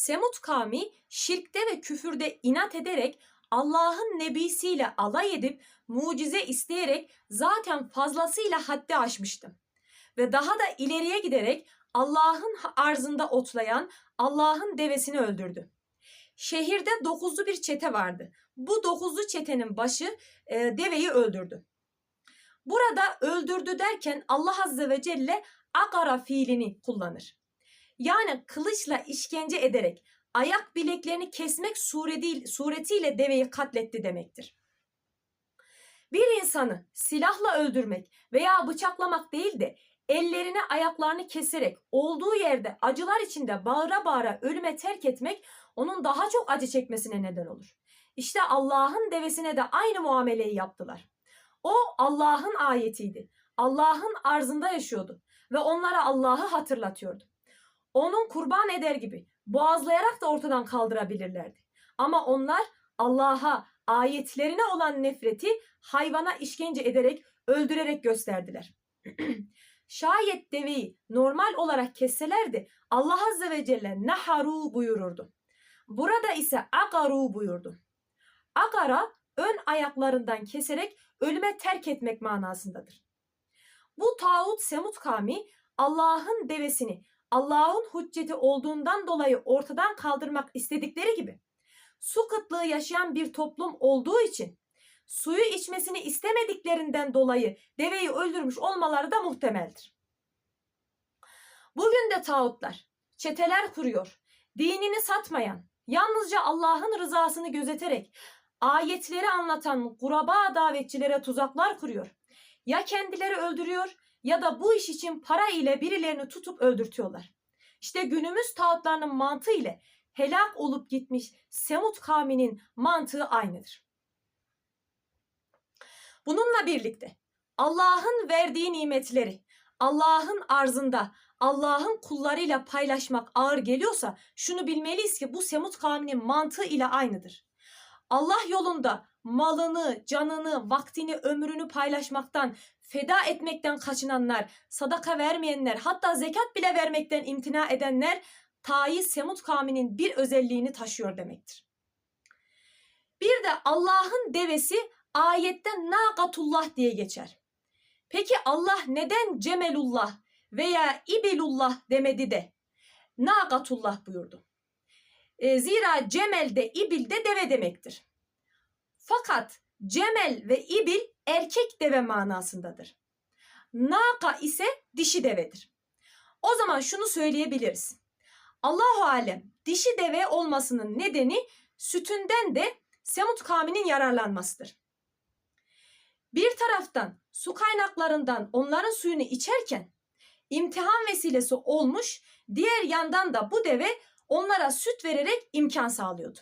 Semut kavmi şirkte ve küfürde inat ederek Allah'ın nebisiyle alay edip mucize isteyerek zaten fazlasıyla haddi aşmıştı. Ve daha da ileriye giderek Allah'ın arzında otlayan Allah'ın devesini öldürdü. Şehirde dokuzlu bir çete vardı. Bu dokuzlu çetenin başı e, deveyi öldürdü. Burada öldürdü derken Allah Azze ve Celle agara fiilini kullanır. Yani kılıçla işkence ederek ayak bileklerini kesmek sureti- suretiyle deveyi katletti demektir. Bir insanı silahla öldürmek veya bıçaklamak değil de ellerini ayaklarını keserek olduğu yerde acılar içinde bağıra bağıra ölüme terk etmek onun daha çok acı çekmesine neden olur. İşte Allah'ın devesine de aynı muameleyi yaptılar. O Allah'ın ayetiydi. Allah'ın arzında yaşıyordu ve onlara Allah'ı hatırlatıyordu. Onun kurban eder gibi boğazlayarak da ortadan kaldırabilirlerdi. Ama onlar Allah'a, ayetlerine olan nefreti hayvana işkence ederek, öldürerek gösterdiler. Şayet deveyi normal olarak kesselerdi Allah Azze ve Celle naharu buyururdu. Burada ise agaru buyurdu. Agara ön ayaklarından keserek ölüme terk etmek manasındadır. Bu Tağut Semut kavmi Allah'ın devesini Allah'ın hücceti olduğundan dolayı ortadan kaldırmak istedikleri gibi su kıtlığı yaşayan bir toplum olduğu için suyu içmesini istemediklerinden dolayı deveyi öldürmüş olmaları da muhtemeldir. Bugün de tağutlar çeteler kuruyor, dinini satmayan, yalnızca Allah'ın rızasını gözeterek ayetleri anlatan kuraba davetçilere tuzaklar kuruyor. Ya kendileri öldürüyor ya da bu iş için para ile birilerini tutup öldürtüyorlar. İşte günümüz tağutlarının mantığı ile helak olup gitmiş Semut kavminin mantığı aynıdır. Bununla birlikte Allah'ın verdiği nimetleri Allah'ın arzında Allah'ın kullarıyla paylaşmak ağır geliyorsa şunu bilmeliyiz ki bu Semut kavminin mantığı ile aynıdır. Allah yolunda malını, canını, vaktini, ömrünü paylaşmaktan, feda etmekten kaçınanlar, sadaka vermeyenler, hatta zekat bile vermekten imtina edenler Tayi Semut kavminin bir özelliğini taşıyor demektir. Bir de Allah'ın devesi ayette Nakatullah diye geçer. Peki Allah neden Cemelullah veya İbilullah demedi de Nakatullah buyurdu? E, zira Cemel de İbil de deve demektir. Fakat Cemel ve İbil erkek deve manasındadır. Naka ise dişi devedir. O zaman şunu söyleyebiliriz. Allahu alem dişi deve olmasının nedeni sütünden de Semut kavminin yararlanmasıdır. Bir taraftan su kaynaklarından onların suyunu içerken imtihan vesilesi olmuş, diğer yandan da bu deve onlara süt vererek imkan sağlıyordu.